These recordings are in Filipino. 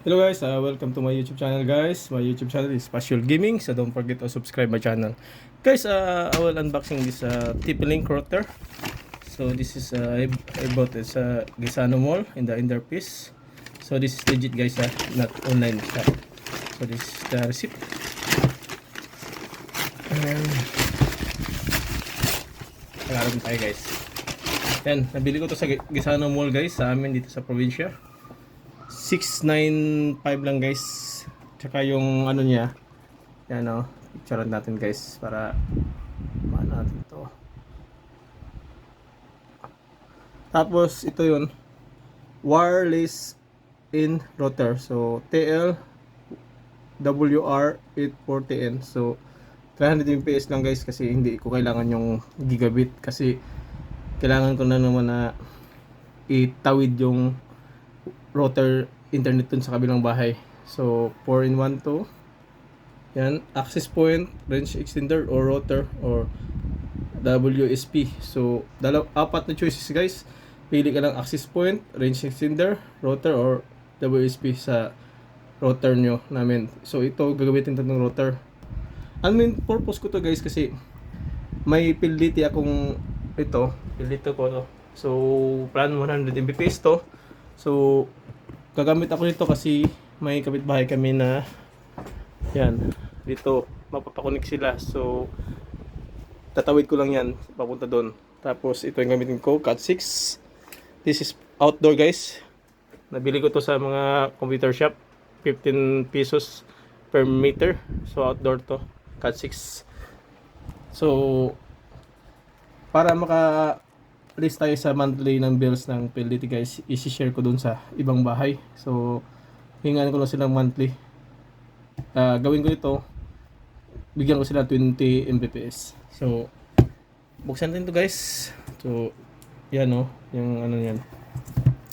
Hello guys, uh, welcome to my YouTube channel guys. My YouTube channel is Spatial Gaming, so don't forget to subscribe my channel. Guys, uh, I will unboxing this uh, TP-Link router. So this is uh, I, bought this uh, Gisano Mall in the Ender piece. So this is legit guys, uh, not online shop. So this is the receipt. And Tagalog tayo guys. Yan, nabili ko to sa Gisano Mall guys, sa amin dito sa probinsya. 695 lang guys. Tsaka yung ano niya. Yan o. Picturean natin guys para maano natin to. Tapos ito yun. Wireless in router. So TL WR840N. So 300 Mbps lang guys kasi hindi ko kailangan yung gigabit kasi kailangan ko na naman na itawid yung router internet dun sa kabilang bahay. So, 4 in 1 to. Yan, access point, range extender or router or WSP. So, dalaw apat na choices guys. Pili ka ng access point, range extender, router or WSP sa router nyo namin. So, ito gagamitin ito ng router. Ang main purpose ko to guys kasi may PLDT akong ito, PLDT ko to. So, plan 100 Mbps to. So, gagamit ako nito kasi may kapitbahay kami na yan, dito mapapakunik sila. So, tatawid ko lang yan papunta doon. Tapos, ito yung gamitin ko, Cat 6. This is outdoor guys. Nabili ko to sa mga computer shop. 15 pesos per meter. So, outdoor to. Cat 6. So, para maka list tayo sa monthly ng bills ng PLDT guys, isi-share ko dun sa ibang bahay. So, hingan ko lang silang monthly. Ah, gawin ko ito, bigyan ko sila 20 Mbps. So, buksan natin to guys. So, yan o, yung ano yan.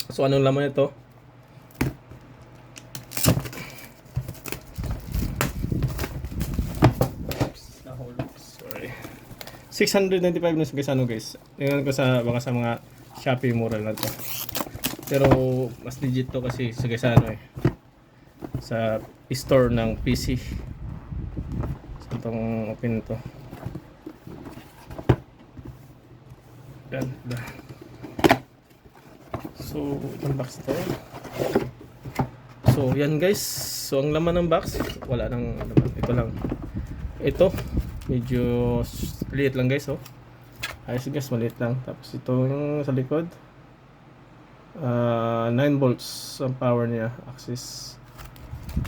So, anong laman ito? 695 na guys, ano guys. Tingnan ko sa baka sa mga Shopee mura lang to. Pero mas legit to kasi sa guys ano eh. Sa store ng PC. So itong open to. Yan. da. So, itong box to. So, yan guys. So, ang laman ng box, wala nang laman. Ito lang. Ito, medyo liit lang guys oh. Ayos guys maliit lang. Tapos ito yung sa likod. Uh, 9 volts ang power niya axis.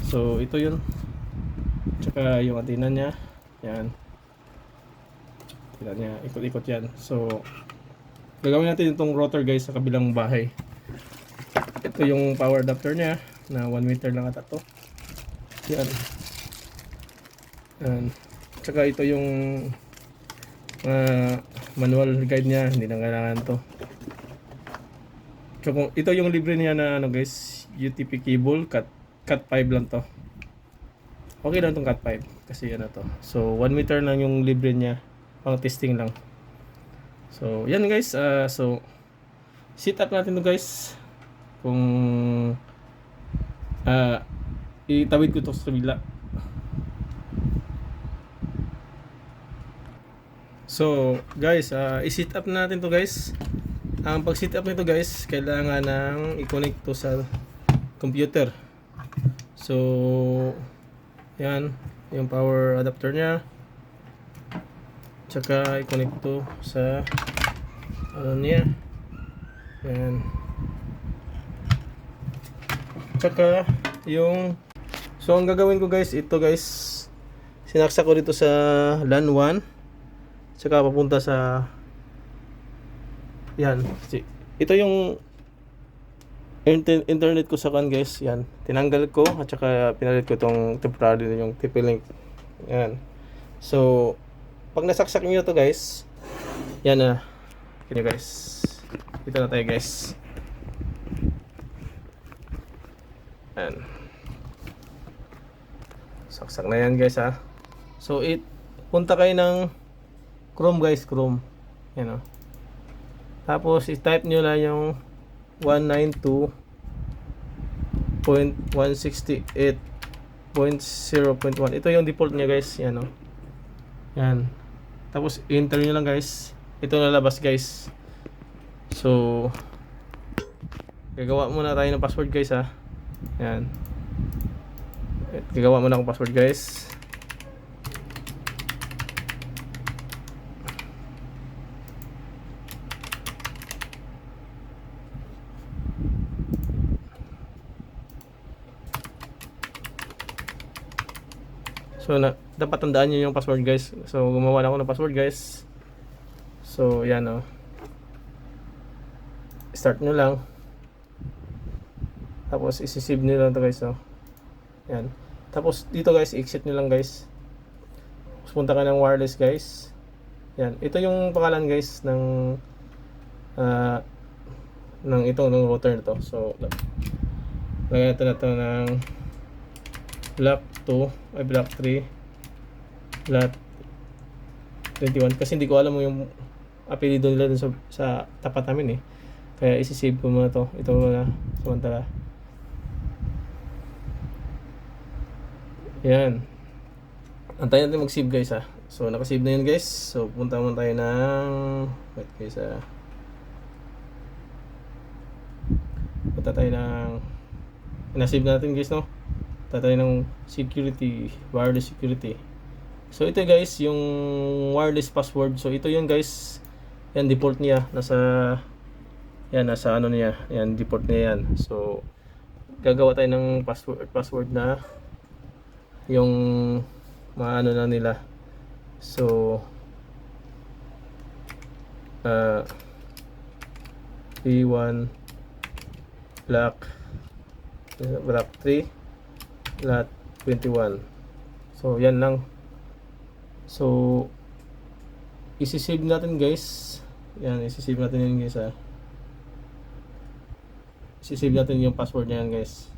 So ito yun. Tsaka yung antenna niya. Yan. Tingnan niya. Ikot-ikot yan. So gagawin natin itong rotor guys sa kabilang bahay. Ito yung power adapter niya na 1 meter lang ata to. Yan. Yan. Tsaka ito yung uh, manual guide niya hindi na kailangan to. So, kung, ito yung libre niya na ano guys UTP cable cut cut 5 lang to. Okay lang tong cut 5 kasi ano to. So 1 meter lang yung libre niya pang testing lang. So yan guys uh, so sit up natin to guys. Kung uh, itawid ko to sa kabila So, guys, uh, i-sit up natin to guys. Ang pag-sit up nito guys, kailangan nang i-connect to sa computer. So, yan, yung power adapter niya. Tsaka i-connect to sa ano niya. Yan. Tsaka yung So, ang gagawin ko guys, ito guys, sinaksak ko dito sa LAN 1 Tsaka papunta sa yan. Ito yung inter- internet ko sa kan guys. Yan. Tinanggal ko at saka pinalit ko itong temporary na yung TP-Link. Yan. So, pag nasaksak niyo to guys, yan na. Kanya guys. Dito na tayo guys. Yan. Saksak na yan guys ha. So, it, punta kayo ng Chrome guys, Chrome. Yan o. Tapos, i-type nyo lang yung 168.0.1 ito yung default niya guys. Yan o yan. Tapos enter nyo lang guys. Ito lalabas guys. So gagawa muna tayo ng password guys ha yan. At gagawa muna akong password guys So na, dapat tandaan niyo yung password guys. So gumawa na ako ng password guys. So yan oh. Start nyo lang. Tapos isi-save nyo lang to guys oh. Yan. Tapos dito guys, exit nyo lang guys. Tapos punta ka ng wireless guys. Yan. Ito yung pangalan guys ng ah ng ito ng router na to. So lagyan natin na to ng block 2 ay block 3 block 21 kasi hindi ko alam mo yung apelido nila dun sa, sa tapat namin eh. Kaya isi-save ko muna to. Ito muna samantala. Yan. Antayin natin mag-save guys ha so nakasave na yun guys. So punta muna tayo ng wait guys ha punta tayo ng nasave natin guys no tatay ng security, wireless security. So ito guys, yung wireless password. So ito yun guys. Yan default niya nasa yan nasa ano niya. Yan default niya yan. So gagawa tayo ng password password na yung maano na nila. So uh, P1 black black 3 lahat 21 so yan lang. So isi-save natin guys. Yan isi-save natin yan guys ha. Isi-save natin yung password niyan guys.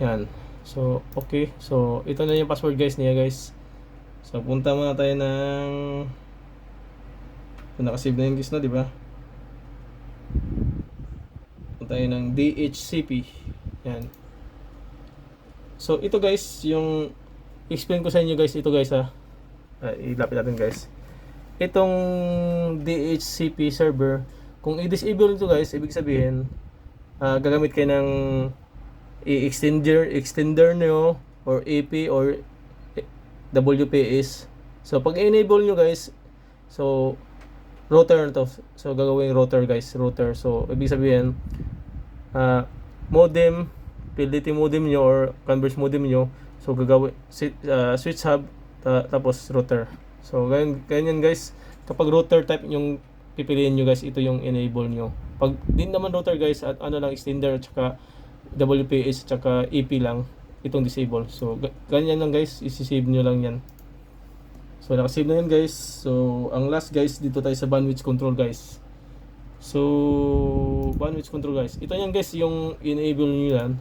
Yan. So okay. So ito na yung password guys niya guys. So punta muna tayo ng so, nakasave na yung guys na di ba? Tayo ng DHCP yan So ito guys, yung explain ko sa inyo guys, ito guys ha. Uh, ilapit natin guys. Itong DHCP server, kung i-disable ito guys, ibig sabihin, uh, gagamit kayo ng extender extender nyo or AP or WPS. So pag enable nyo guys, so router to. So gagawin router guys, router. So ibig sabihin, uh, modem PLDT modem nyo or converge modem nyo so gagawin uh, switch hub ta, tapos router. So ganyan, ganyan guys. Kapag router type yung pipiliin nyo guys ito yung enable nyo. Pag din naman router guys at ano lang extender at saka WPS at saka EP lang itong disable. So ganyan lang guys isi-save nyo lang yan. So nakasave na yan guys. So ang last guys dito tayo sa bandwidth control guys. So bandwidth control guys. Ito yan guys yung enable nyo yan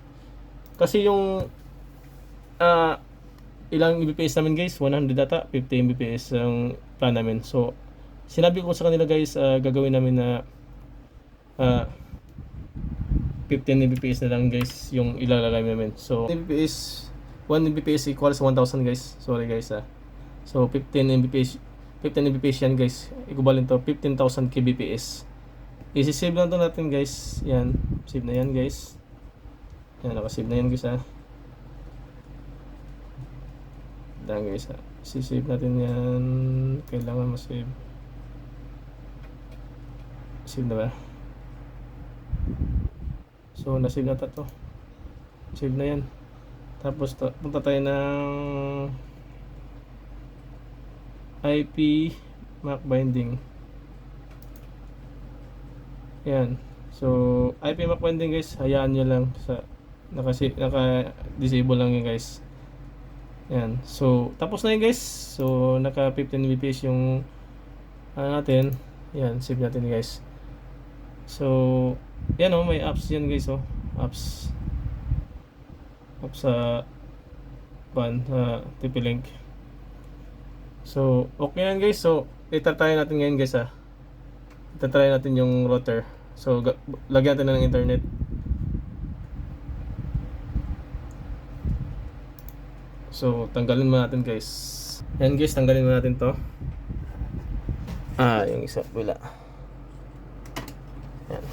kasi yung uh, ilang Mbps namin guys, 100 data, 50 Mbps ang plan namin. So, sinabi ko sa kanila guys, uh, gagawin namin na uh, 15 Mbps na lang guys yung ilalagay namin. So, Mbps, 1 Mbps equals 1000 guys. Sorry guys ah. So, 15 Mbps 15 Mbps yan guys. Equivalent to 15,000 kbps. I-save lang to natin guys. Yan. Save na yan guys. Yan, nakasave na yan guys ha. Yan guys ha. Sisave natin yan. Kailangan masave. Save na ba? So, nasave na to. Save na yan. Tapos, to, punta tayo ng IP MAC binding. Yan. So, IP MAC binding guys, hayaan nyo lang sa naka naka disable lang yun guys. Yan so tapos na yun guys. So naka 15 Mbps yung ano natin. Yan save natin guys. So yan oh may apps yan guys oh. Apps. Apps sa ban uh, TP link. So okay yan guys. So itatry natin ngayon guys ah. Itatry natin yung router. So lagyan natin na ng internet So, tanggalin mo natin guys. Yan guys, tanggalin mo natin to. Ah, yung isa, wala. Yan.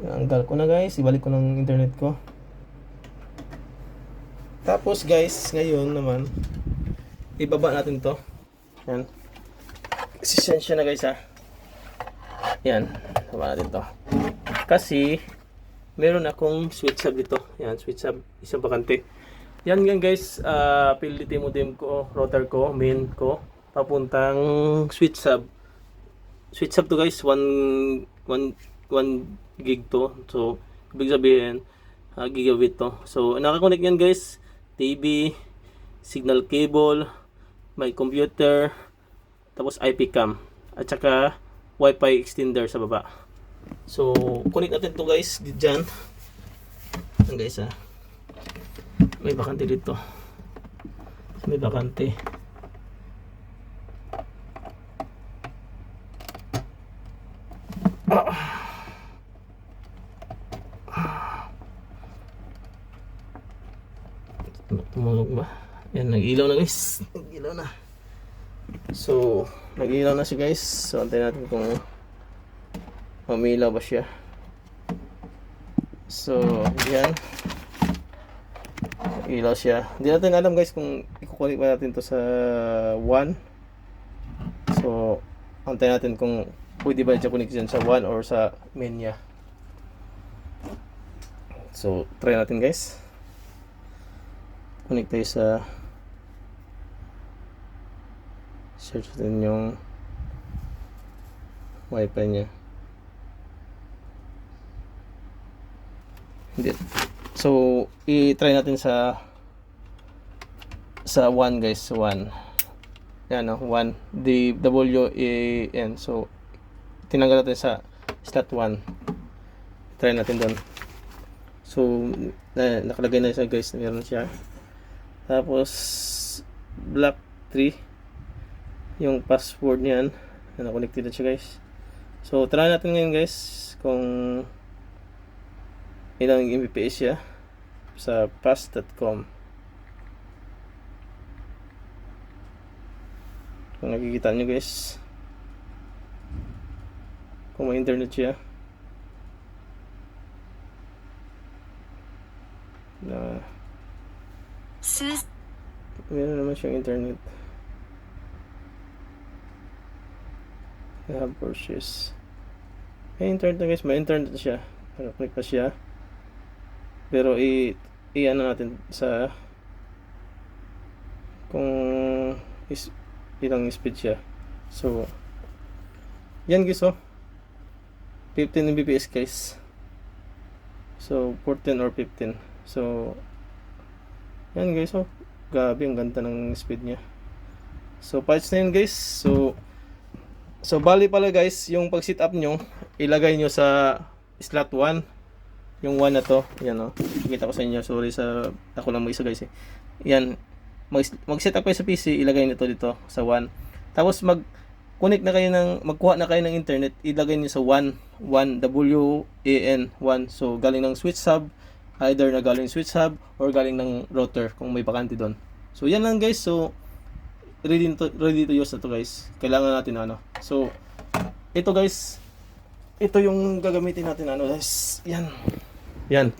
Tanggal ko na guys, ibalik ko ng internet ko. Tapos guys, ngayon naman, ibaba natin to. Yan. Sisensya na guys ha. Yan, baba natin to. Kasi, meron akong switch hub dito. Yan, switch hub, isang bakante. Yan yan guys, uh, PLDT modem ko, router ko, main ko, papuntang switch hub. Switch hub to guys, 1 1 1 gig to. So, ibig sabihin, uh, gigabit to. So, nakakonect yan guys, TV, signal cable, may computer, tapos IP cam, at saka Wi-Fi extender sa baba. So, connect natin to guys, dyan. Yan guys ah. May bakante dito. May bakante. Tumulog ba? Yan, nag-ilaw na guys. Nag-ilaw na. So, nag-ilaw na siya guys. So, antayin natin kung mamilaw ba siya. So, yan. Ilaw siya. Hindi natin alam guys kung ikukunik ba natin to sa 1. So, antayin natin kung pwede ba siya dyan sa 1 or sa main niya. So, try natin guys. Connect tayo sa search natin yung wifi niya. Hindi. So, i-try natin sa sa 1 guys, 1. Yan no, 1 D W A N. So, tinanggal natin sa slot 1. Try natin doon. So, na, nakalagay na siya guys, meron siya. Tapos block 3 yung password niyan. Na connected na siya guys. So, try natin ngayon guys kung ilang Mbps siya sa pass.com kung nakikita nyo guys. Kung may internet siya. Na Sus meron naman siyang internet. I have purchase. May internet na guys. May internet siya. Ano click pa siya pero i i ano natin sa kung is ilang speed siya. So yan guys oh. 15 Mbps guys. So 14 or 15 so yan guys oh. Grabe ang ganda ng speed niya. So patch na yun guys. So so bali pala guys yung pag sit up nyo ilagay nyo sa slot 1 yung 1 na to yan oh. Kita ko sa inyo. Sorry sa ako lang mag-isa guys eh. Yan. Mag, mag-set up kayo sa PC ilagay nito dito sa 1 tapos mag connect na kayo ng magkuha na kayo ng internet ilagay niyo sa 1 1 W A N 1 so galing ng switch hub either na galing switch hub or galing ng router kung may bakante doon. So yan lang guys. So ready to ready to use na to guys. Kailangan natin ano. So ito guys ito yung gagamitin natin ano guys yan. Yan.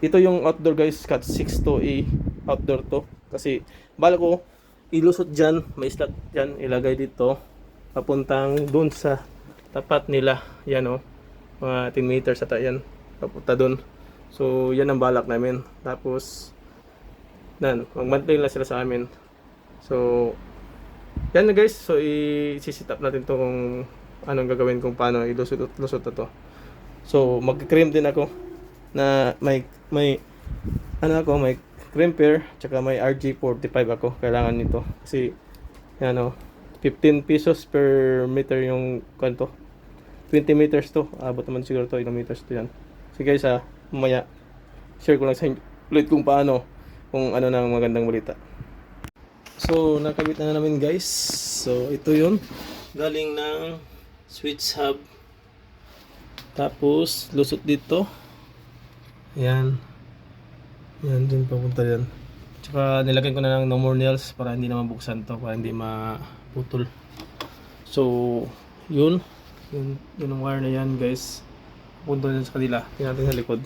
Ito yung outdoor guys. Cat 6 to A outdoor to. Kasi bala ko ilusot dyan may slot dyan ilagay dito papuntang doon sa tapat nila. Yan o mga 10 meters ata yan. Papunta doon so yan ang balak namin. Tapos nan magmantay lang sila sa amin. So yan na guys. So i-sit up natin to kung anong gagawin kung paano ilusot lusot na to. So mag-cream din ako na may may ano ako may crimper tsaka may RG45 ako. Kailangan nito. Kasi yan o 15 pesos per meter yung kanto 20 meters to. Abot naman siguro to. Ilang meters to yan. So guys ha mamaya share ko lang sa inyo ulit kung paano kung ano na ang magandang balita. So nakabit na, na namin guys. So ito yun. Galing ng switch hub tapos lusot dito yan yan dun papunta yan Tsaka nilagyan ko na ng no more nails para hindi na mabuksan to, para hindi maputol. So, yun. Yun, yun ang wire na yan guys. Punto na sa kanila. Tingnan natin sa likod.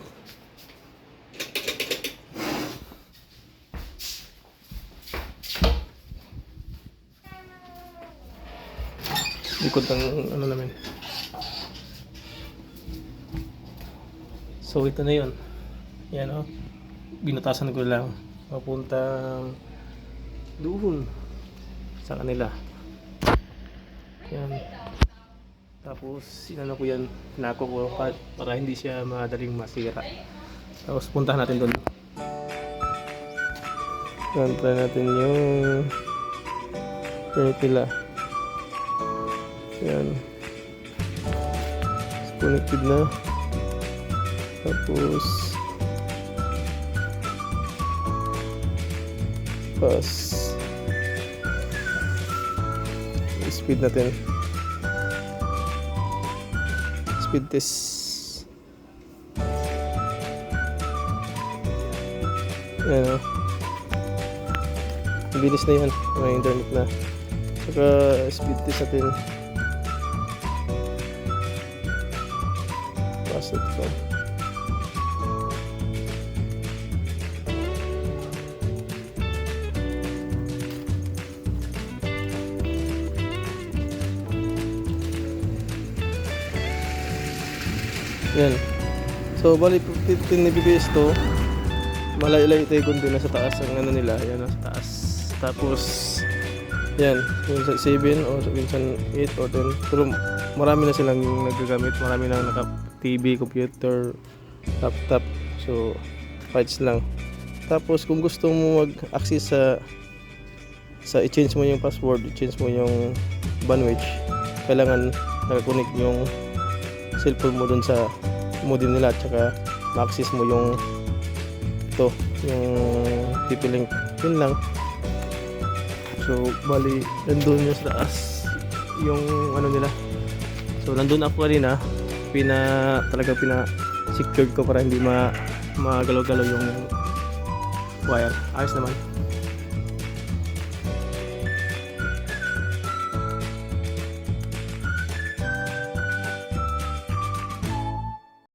Likod ng ano namin. So ito na yun. Yan. Oh. Binutasan ko lang. Papuntang doon sa kanila. Yan. Tapos inano ko yan. Pinako ko pa, para hindi siya madaling masira. Tapos puntahan natin doon. Try natin yung permit nila. Yan. Connected na. Tapos pass speed natin. Speed test. Yan o bilis na yan may internet na. Saka speed test natin it pa Yan. So, bali 15 Mbps to. Malay-lay tayo kundi na sa taas ang ano nila. Yan, nasa taas. Tapos, yan. Minsan 7 o minsan 8 or 10. Pero marami na silang nagagamit. Marami na naka-TV, computer, laptop. So, fights lang. Tapos, kung gusto mo mag-access sa sa i-change mo yung password, i-change mo yung bandwidth, kailangan nakakonect yung cellphone mo dun sa modem nila at saka ma-access mo yung ito, yung TP-Link. Yun lang. So, bali, nandun yung sa taas yung ano nila. So, nandun ako kanina. Pina, talaga pina secured ko para hindi ma magalaw-galaw yung wire. Ayos naman.